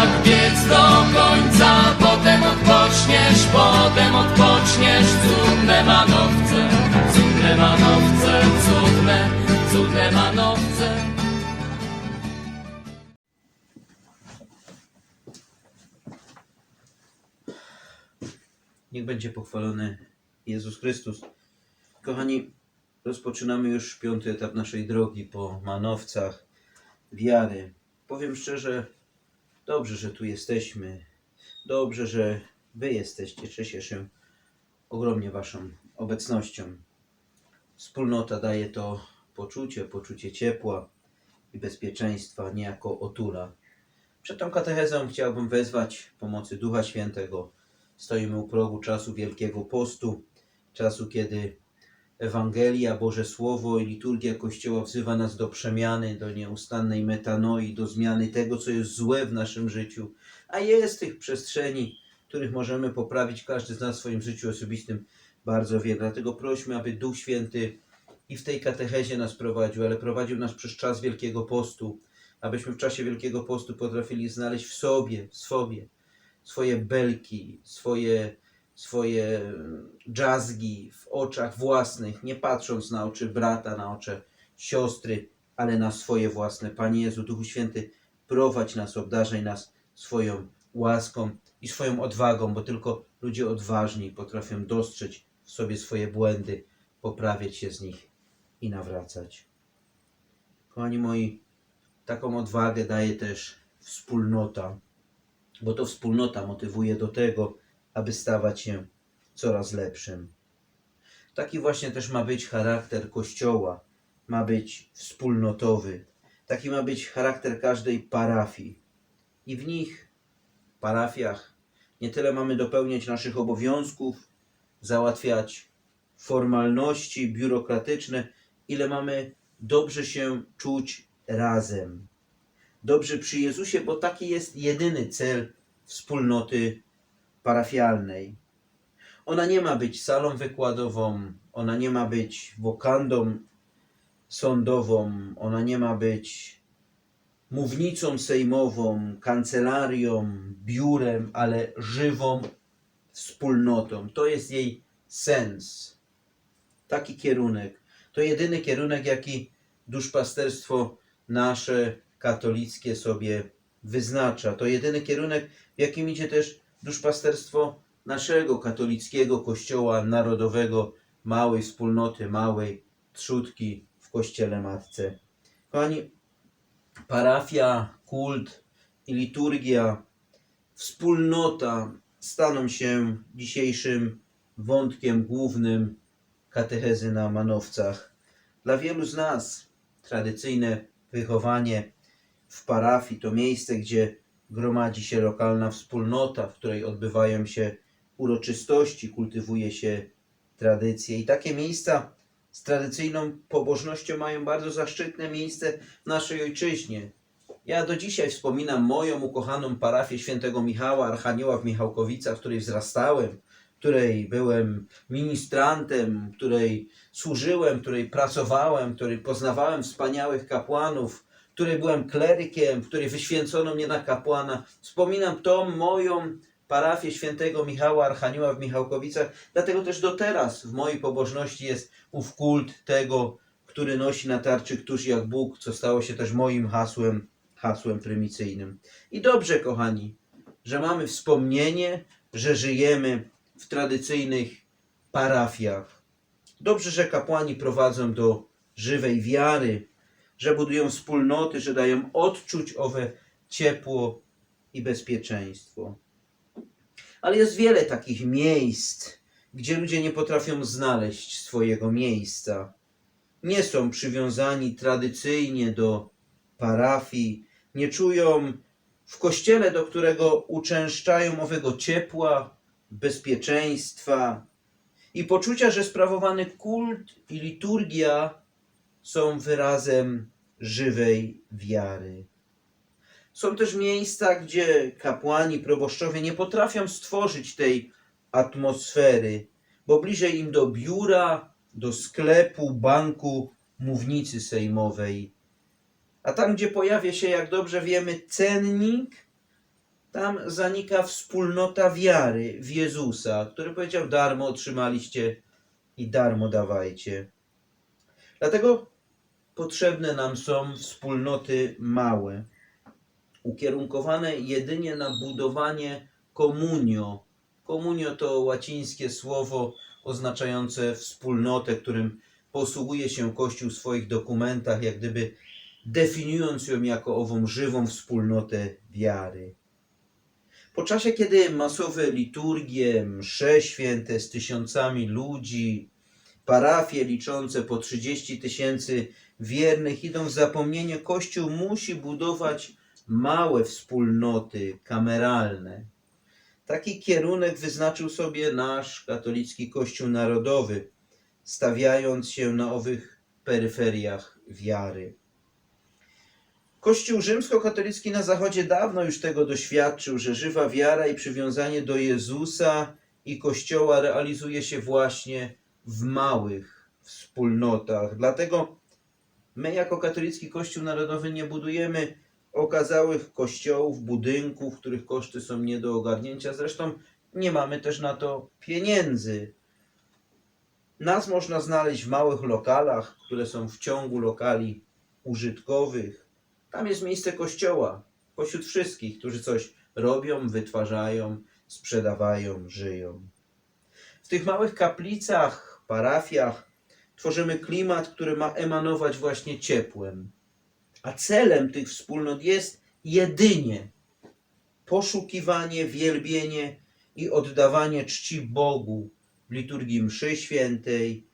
tak biec do końca, potem odpoczniesz, potem odpoczniesz. Cudne manowce, cudne manowce, cudne, cudne manowce. Niech będzie pochwalony Jezus Chrystus. Kochani, rozpoczynamy już piąty etap naszej drogi po manowcach wiary. Powiem szczerze, dobrze, że tu jesteśmy. Dobrze, że Wy jesteście. Cieszę się ogromnie Waszą obecnością. Wspólnota daje to poczucie, poczucie ciepła i bezpieczeństwa, niejako otula. Przed tą katechezą chciałbym wezwać pomocy Ducha Świętego. Stoimy u progu czasu Wielkiego Postu, czasu, kiedy Ewangelia, Boże Słowo i liturgia Kościoła wzywa nas do przemiany, do nieustannej metanoi, do zmiany tego, co jest złe w naszym życiu. A jest tych przestrzeni, których możemy poprawić każdy z nas w swoim życiu osobistym bardzo wiele. Dlatego prośmy, aby Duch Święty i w tej katechezie nas prowadził, ale prowadził nas przez czas Wielkiego Postu, abyśmy w czasie Wielkiego Postu potrafili znaleźć w sobie, w sobie swoje belki, swoje, swoje dżazgi w oczach własnych, nie patrząc na oczy brata, na oczy siostry, ale na swoje własne. Panie Jezu, Duchu Święty, prowadź nas, obdarzaj nas swoją łaską i swoją odwagą, bo tylko ludzie odważni potrafią dostrzec w sobie swoje błędy, poprawiać się z nich i nawracać. Kochani moi, taką odwagę daje też wspólnota bo to wspólnota motywuje do tego, aby stawać się coraz lepszym. Taki właśnie też ma być charakter Kościoła, ma być wspólnotowy. Taki ma być charakter każdej parafii. I w nich, parafiach, nie tyle mamy dopełniać naszych obowiązków, załatwiać formalności biurokratyczne, ile mamy dobrze się czuć razem dobrze przy Jezusie, bo taki jest jedyny cel wspólnoty parafialnej. Ona nie ma być salą wykładową, ona nie ma być wokandą sądową, ona nie ma być mównicą sejmową, kancelarią, biurem, ale żywą wspólnotą. To jest jej sens. Taki kierunek. To jedyny kierunek, jaki duszpasterstwo nasze katolickie sobie wyznacza. To jedyny kierunek, w jakim idzie też duszpasterstwo naszego katolickiego kościoła narodowego, małej wspólnoty, małej trzutki w kościele matce. Kochani, parafia, kult i liturgia, wspólnota staną się dzisiejszym wątkiem głównym katechezy na manowcach. Dla wielu z nas tradycyjne wychowanie w parafii to miejsce, gdzie gromadzi się lokalna wspólnota, w której odbywają się uroczystości, kultywuje się tradycje. I takie miejsca z tradycyjną pobożnością mają bardzo zaszczytne miejsce w naszej ojczyźnie. Ja do dzisiaj wspominam moją ukochaną parafię świętego Michała Archanioła w Michałkowicach, w której wzrastałem, w której byłem ministrantem, w której służyłem, w której pracowałem, w której poznawałem wspaniałych kapłanów, której byłem klerykiem, w której wyświęcono mnie na kapłana. Wspominam tą moją parafię świętego Michała Archanioła w Michałkowicach, dlatego też do teraz w mojej pobożności jest ów kult tego, który nosi na tarczy Któż jak Bóg, co stało się też moim hasłem, hasłem prymicyjnym. I dobrze, kochani, że mamy wspomnienie, że żyjemy w tradycyjnych parafiach. Dobrze, że kapłani prowadzą do żywej wiary, że budują wspólnoty, że dają odczuć owe ciepło i bezpieczeństwo. Ale jest wiele takich miejsc, gdzie ludzie nie potrafią znaleźć swojego miejsca. Nie są przywiązani tradycyjnie do parafii, nie czują w kościele, do którego uczęszczają owego ciepła, bezpieczeństwa i poczucia, że sprawowany kult i liturgia są wyrazem żywej wiary. Są też miejsca, gdzie kapłani, proboszczowie nie potrafią stworzyć tej atmosfery, bo bliżej im do biura, do sklepu, banku, mównicy sejmowej. A tam, gdzie pojawia się, jak dobrze wiemy, cennik, Tam zanika wspólnota wiary w Jezusa, który powiedział: Darmo otrzymaliście i darmo dawajcie. Dlatego potrzebne nam są wspólnoty małe, ukierunkowane jedynie na budowanie komunio. Komunio to łacińskie słowo oznaczające wspólnotę, którym posługuje się Kościół w swoich dokumentach, jak gdyby definiując ją jako ową żywą wspólnotę wiary. Po czasie, kiedy masowe liturgie, msze święte z tysiącami ludzi, parafie liczące po 30 tysięcy wiernych idą w zapomnienie, Kościół musi budować małe wspólnoty kameralne. Taki kierunek wyznaczył sobie nasz katolicki Kościół Narodowy, stawiając się na owych peryferiach wiary. Kościół rzymskokatolicki na Zachodzie dawno już tego doświadczył, że żywa wiara i przywiązanie do Jezusa i Kościoła realizuje się właśnie w małych wspólnotach. Dlatego my, jako katolicki Kościół Narodowy, nie budujemy okazałych kościołów, budynków, których koszty są nie do ogarnięcia. Zresztą nie mamy też na to pieniędzy. Nas można znaleźć w małych lokalach, które są w ciągu lokali użytkowych. Tam jest miejsce kościoła, pośród wszystkich, którzy coś robią, wytwarzają, sprzedawają, żyją. W tych małych kaplicach, parafiach tworzymy klimat, który ma emanować właśnie ciepłem. A celem tych wspólnot jest jedynie poszukiwanie, wielbienie i oddawanie czci Bogu w liturgii mszy świętej,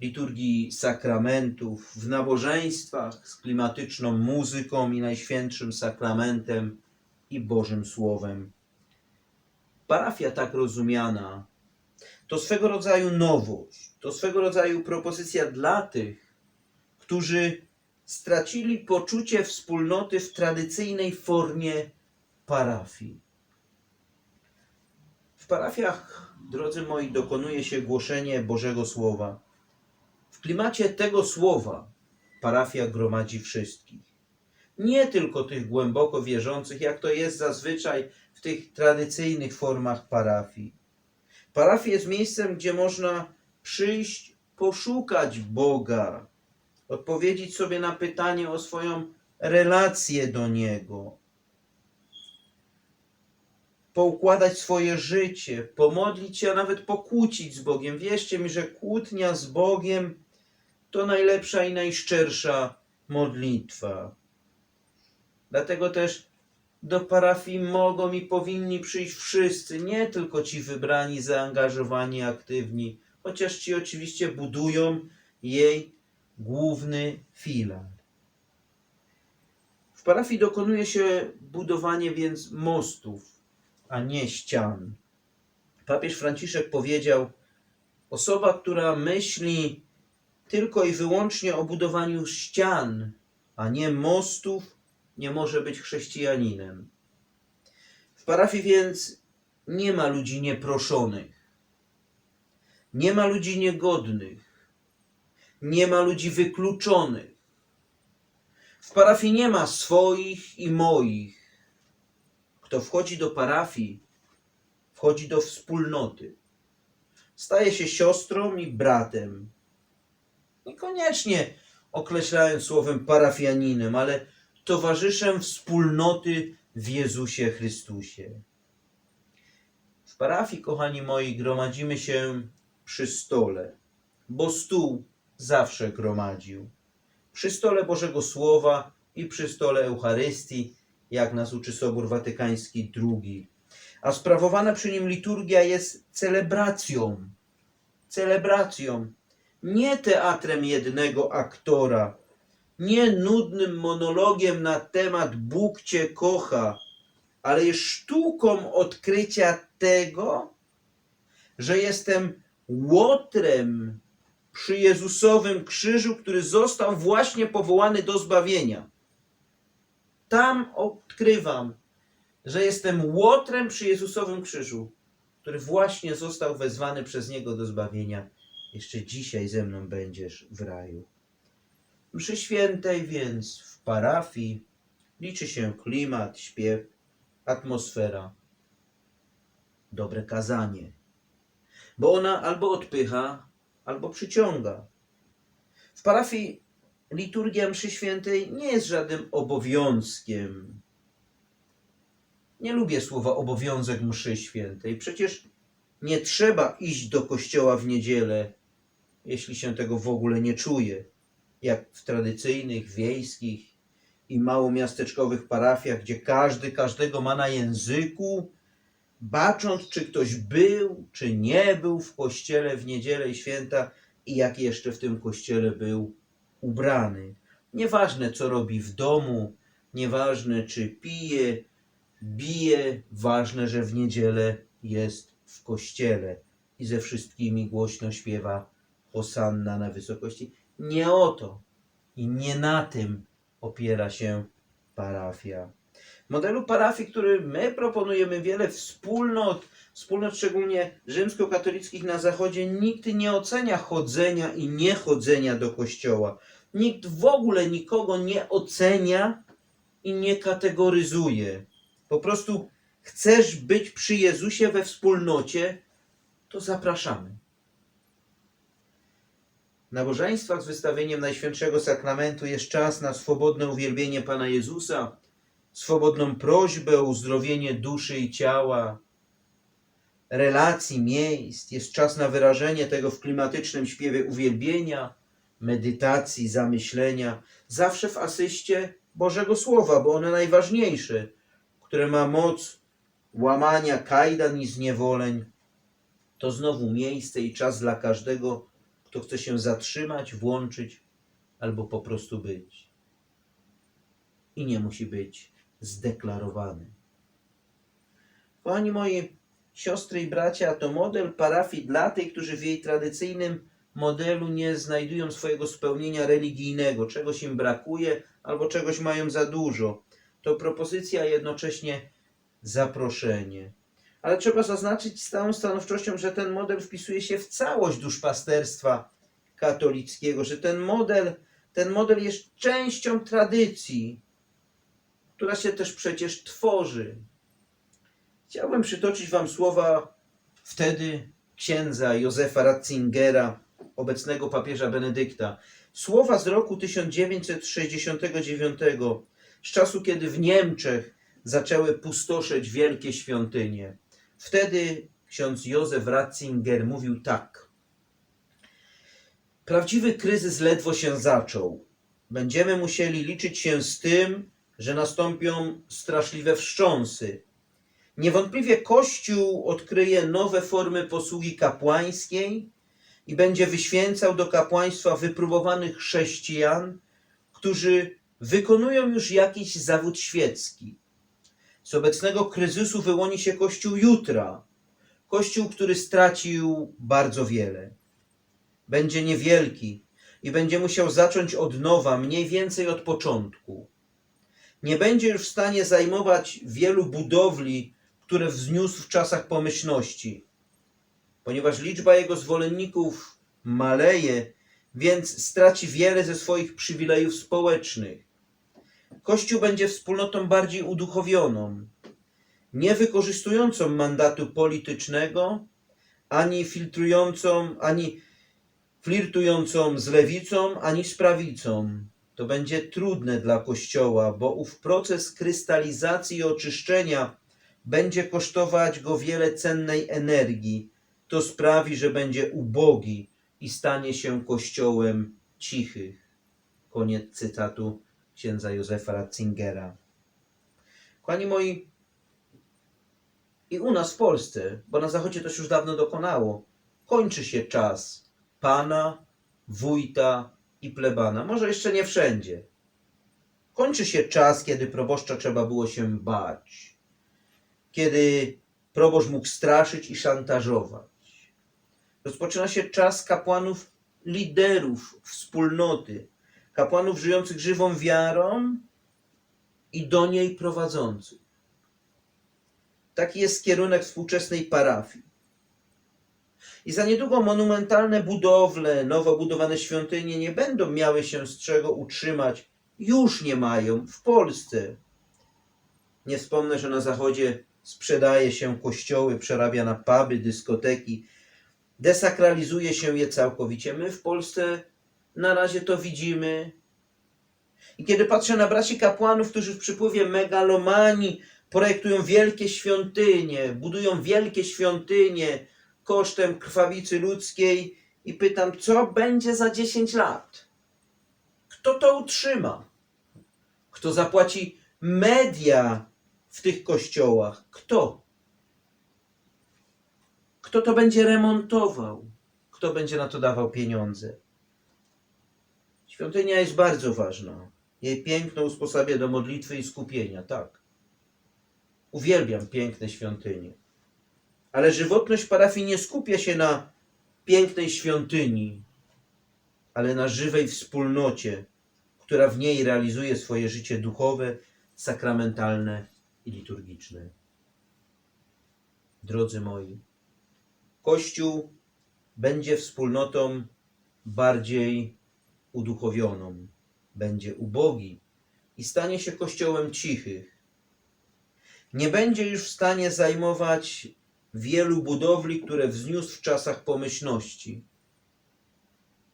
liturgii sakramentów, w nabożeństwach z klimatyczną muzyką i najświętszym sakramentem i Bożym Słowem. Parafia tak rozumiana to swego rodzaju nowość, to swego rodzaju propozycja dla tych, którzy stracili poczucie wspólnoty w tradycyjnej formie parafii. W parafiach, drodzy moi, dokonuje się głoszenie Bożego Słowa. W klimacie tego słowa parafia gromadzi wszystkich. Nie tylko tych głęboko wierzących, jak to jest zazwyczaj w tych tradycyjnych formach parafii. Parafia jest miejscem, gdzie można przyjść, poszukać Boga, odpowiedzieć sobie na pytanie o swoją relację do Niego, poukładać swoje życie, pomodlić się, a nawet pokłócić z Bogiem. Wierzcie mi, że kłótnia z Bogiem to najlepsza i najszczersza modlitwa. Dlatego też do parafii mogą i powinni przyjść wszyscy, nie tylko ci wybrani, zaangażowani, aktywni, chociaż ci oczywiście budują jej główny filar. W parafii dokonuje się budowanie więc mostów, a nie ścian. Papież Franciszek powiedział: Osoba, która myśli tylko i wyłącznie o budowaniu ścian, a nie mostów, nie może być chrześcijaninem. W parafii więc nie ma ludzi nieproszonych, nie ma ludzi niegodnych, nie ma ludzi wykluczonych. W parafii nie ma swoich i moich. Kto wchodzi do parafii, wchodzi do wspólnoty. Staje się siostrą i bratem. Niekoniecznie określając słowem parafianinem, ale towarzyszem wspólnoty w Jezusie Chrystusie. W parafii, kochani moi, gromadzimy się przy stole, bo stół zawsze gromadził. Przy stole Bożego Słowa i przy stole Eucharystii, jak nas uczy Sobór Watykański II. A sprawowana przy nim liturgia jest celebracją. Celebracją. Nie teatrem jednego aktora, nie nudnym monologiem na temat Bóg Cię kocha, ale jest sztuką odkrycia tego, że jestem łotrem przy Jezusowym krzyżu, który został właśnie powołany do zbawienia. Tam odkrywam, że jestem łotrem przy Jezusowym krzyżu, który właśnie został wezwany przez Niego do zbawienia. Jeszcze dzisiaj ze mną będziesz w raju. Mszy świętej więc w parafii liczy się klimat, śpiew, atmosfera, dobre kazanie. Bo ona albo odpycha, albo przyciąga. W parafii liturgia mszy świętej nie jest żadnym obowiązkiem. Nie lubię słowa obowiązek mszy świętej. Przecież nie trzeba iść do kościoła w niedzielę, jeśli się tego w ogóle nie czuje, jak w tradycyjnych, wiejskich i małomiasteczkowych parafiach, gdzie każdy każdego ma na języku, bacząc, czy ktoś był, czy nie był w kościele w niedzielę i święta i jak jeszcze w tym kościele był ubrany. Nieważne, co robi w domu, nieważne, czy pije, bije, ważne, że w niedzielę jest w kościele i ze wszystkimi głośno śpiewa Hosanna na wysokości. Nie o to i nie na tym opiera się parafia. W modelu parafii, który my proponujemy, wiele wspólnot, wspólnot szczególnie rzymskokatolickich na zachodzie, nikt nie ocenia chodzenia i niechodzenia do kościoła. Nikt w ogóle nikogo nie ocenia i nie kategoryzuje. Po prostu chcesz być przy Jezusie we wspólnocie, to zapraszamy. Nabożeństwach z wystawieniem Najświętszego Sakramentu jest czas na swobodne uwielbienie Pana Jezusa, swobodną prośbę o uzdrowienie duszy i ciała, relacji, miejsc. Jest czas na wyrażenie tego w klimatycznym śpiewie uwielbienia, medytacji, zamyślenia. Zawsze w asyście Bożego Słowa, bo ono najważniejsze, które ma moc łamania kajdan i zniewoleń. To znowu miejsce i czas dla każdego, kto chce się zatrzymać, włączyć albo po prostu być. I nie musi być zdeklarowany. Kochani moi siostry i bracia, to model parafii dla tych, którzy w jej tradycyjnym modelu nie znajdują swojego spełnienia religijnego, czegoś im brakuje albo czegoś mają za dużo. To propozycja, jednocześnie zaproszenie. Ale trzeba zaznaczyć z całą stanowczością, że ten model wpisuje się w całość duszpasterstwa katolickiego, że ten model, ten model jest częścią tradycji, która się też przecież tworzy. Chciałbym przytoczyć Wam słowa wtedy księdza Józefa Ratzingera, obecnego papieża Benedykta. Słowa z roku 1969, z czasu kiedy w Niemczech zaczęły pustoszeć wielkie świątynie. Wtedy ksiądz Józef Ratzinger mówił tak. Prawdziwy kryzys ledwo się zaczął. Będziemy musieli liczyć się z tym, że nastąpią straszliwe wstrząsy. Niewątpliwie Kościół odkryje nowe formy posługi kapłańskiej i będzie wyświęcał do kapłaństwa wypróbowanych chrześcijan, którzy wykonują już jakiś zawód świecki. Z obecnego kryzysu wyłoni się Kościół jutra. Kościół, który stracił bardzo wiele. Będzie niewielki i będzie musiał zacząć od nowa, mniej więcej od początku. Nie będzie już w stanie zajmować wielu budowli, które wzniósł w czasach pomyślności. Ponieważ liczba jego zwolenników maleje, więc straci wiele ze swoich przywilejów społecznych. Kościół będzie wspólnotą bardziej uduchowioną, nie wykorzystującą mandatu politycznego, ani filtrującą, ani flirtującą z lewicą, ani z prawicą. To będzie trudne dla Kościoła, bo ów proces krystalizacji i oczyszczenia będzie kosztować go wiele cennej energii. To sprawi, że będzie ubogi i stanie się kościołem cichych. Koniec cytatu księdza Józefa Ratzingera. Kochani moi, i u nas w Polsce, bo na Zachodzie to się już dawno dokonało, kończy się czas pana, wójta i plebana. Może jeszcze nie wszędzie. Kończy się czas, kiedy proboszcza trzeba było się bać. Kiedy proboszcz mógł straszyć i szantażować. Rozpoczyna się czas kapłanów, liderów wspólnoty, kapłanów żyjących żywą wiarą i do niej prowadzących. Taki jest kierunek współczesnej parafii. I za niedługo monumentalne budowle, nowo budowane świątynie nie będą miały się z czego utrzymać, już nie mają w Polsce. Nie wspomnę, że na zachodzie sprzedaje się kościoły, przerabia na puby, dyskoteki, desakralizuje się je całkowicie. My w Polsce na razie to widzimy. I kiedy patrzę na braci kapłanów, którzy w przypływie megalomanii projektują wielkie świątynie, budują wielkie świątynie kosztem krwawicy ludzkiej i pytam, co będzie za 10 lat? Kto to utrzyma? Kto zapłaci media w tych kościołach? Kto? Kto to będzie remontował? Kto będzie na to dawał pieniądze? Świątynia jest bardzo ważna. Jej piękno usposabia do modlitwy i skupienia, tak. Uwielbiam piękne świątynie. Ale żywotność parafii nie skupia się na pięknej świątyni, ale na żywej wspólnocie, która w niej realizuje swoje życie duchowe, sakramentalne i liturgiczne. Drodzy moi, Kościół będzie wspólnotą bardziej uduchowioną, będzie ubogi i stanie się kościołem cichych. Nie będzie już w stanie zajmować wielu budowli, które wzniósł w czasach pomyślności.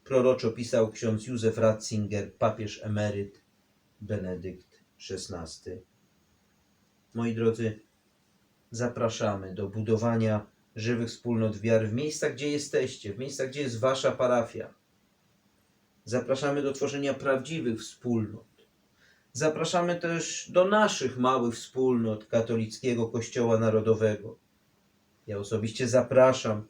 Proroczo pisał ksiądz Józef Ratzinger, papież emeryt Benedykt XVI. Moi drodzy, zapraszamy do budowania żywych wspólnot wiary w miejscach, gdzie jesteście, w miejscach, gdzie jest wasza parafia. Zapraszamy do tworzenia prawdziwych wspólnot. Zapraszamy też do naszych małych wspólnot katolickiego Kościoła Narodowego. Ja osobiście zapraszam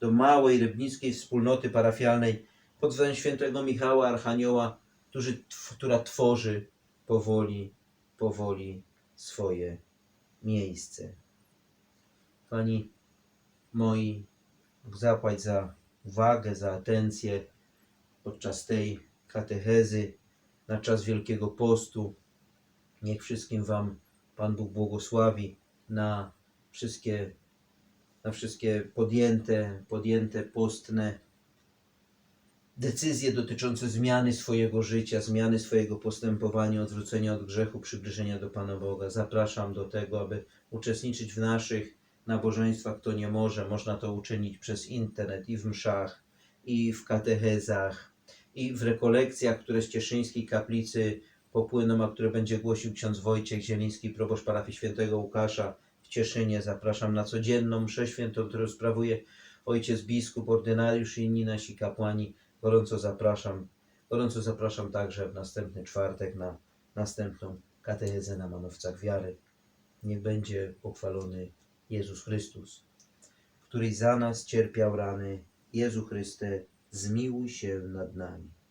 do małej rybnickiej wspólnoty parafialnej pod względem świętego Michała Archanioła, która tworzy powoli, powoli swoje miejsce. Pani moi, zapłać za uwagę, za atencję podczas tej katechezy na czas Wielkiego Postu. Niech wszystkim Wam Pan Bóg błogosławi na wszystkie, na wszystkie podjęte, podjęte postne decyzje dotyczące zmiany swojego życia, zmiany swojego postępowania, odwrócenia od grzechu, przybliżenia do Pana Boga. Zapraszam do tego, aby uczestniczyć w naszych nabożeństwach. Kto nie może, można to uczynić przez internet i w mszach, i w katechezach, i w rekolekcjach, które z Cieszyńskiej Kaplicy popłyną, a które będzie głosił ksiądz Wojciech Zieliński, proboszcz parafii świętego Łukasza w Cieszynie. Zapraszam na codzienną mszę świętą, którą sprawuje ojciec biskup, ordynariusz i inni nasi kapłani. Gorąco zapraszam. Gorąco zapraszam także w następny czwartek na następną katechezę na Manowcach Wiary. Niech będzie pochwalony Jezus Chrystus, który za nas cierpiał rany. Jezu Chryste, zmiłuj się nad nami.